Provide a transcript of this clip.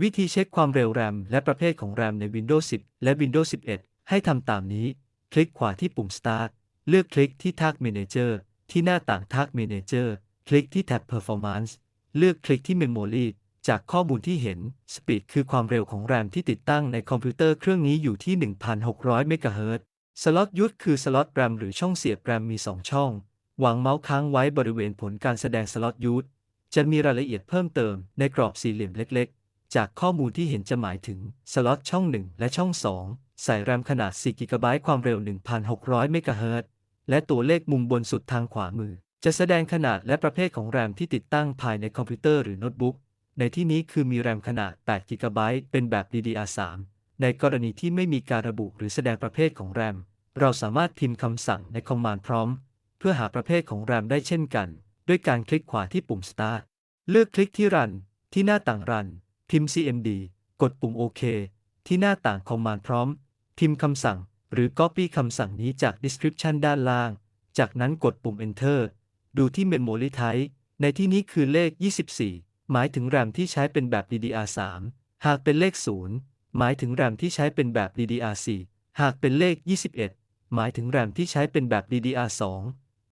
วิธีเช็คความเร็วแรมและประเภทของแรมใน Windows 10 และ Windows 11 ให้ทำตามนี้ คลิกขวาที่ปุ่ม Start เลือกคลิกที่ Task Manager ที่หน้าต่าง Task Manager คลิกที่แท็บ Performance เลือกคลิกที่ Memory จากข้อมูลที่เห็น Speed คือความเร็วของแรมที่ติดตั้งในคอมพิวเตอร์เครื่องนี้อยู่ที่ 1,600เมกะเฮิรตซ์สล็อตยุทธคือสล็อตแรมหรือช่องเสียบแรมมี 2 ช่อง วางเมาส์ค้างไว้บริเวณผลการแสดงสล็อตยูทจะมีรายละเอียดเพิ่มเติมในกรอบสี่เหลี่ยมเล็กๆ จากข้อมูลที่เห็นจะหมายถึงสล็อตช่อง 1 และช่อง 2 ใส่แรมขนาด 4 กิกะไบต์ความเร็ว 1,600 เมกะเฮิรตซ์และตัวเลขมุมบนสุดทางขวามือ จะแสดงขนาดและประเภทของแรมที่ติดตั้งภายในคอมพิวเตอร์หรือโน้ตบุ๊ก ในที่นี้คือมีแรมขนาด 8 กิกะไบต์เป็นแบบ DDR3 ในกรณีที่ไม่มีการระบุหรือแสดงประเภทของแรม เราสามารถพิมพ์คำสั่งใน Command Prompt เพื่อหาประเภทของแรมได้เช่นกัน ด้วยการคลิกขวาที่ปุ่ม Start เลือกคลิกที่ Run ที่หน้าต่าง Run พิมพ์ cmd กดปุ่ม OK ที่หน้าต่าง Command Prompt พิมพ์คำสั่ง หรือ Copy คำสั่งนี้จาก Description ด้านล่าง จากนั้นกดปุ่ม Enter ดูที่ Memory Type ในที่นี้คือเลข 24 หมายถึงแรมที่ใช้เป็นแบบ DDR3 หากเป็นเลข 0 หมายถึงแรมที่ใช้เป็นแบบ DDR4 หากเป็นเลข 21 หมายถึงแรมที่ใช้เป็นแบบ DDR2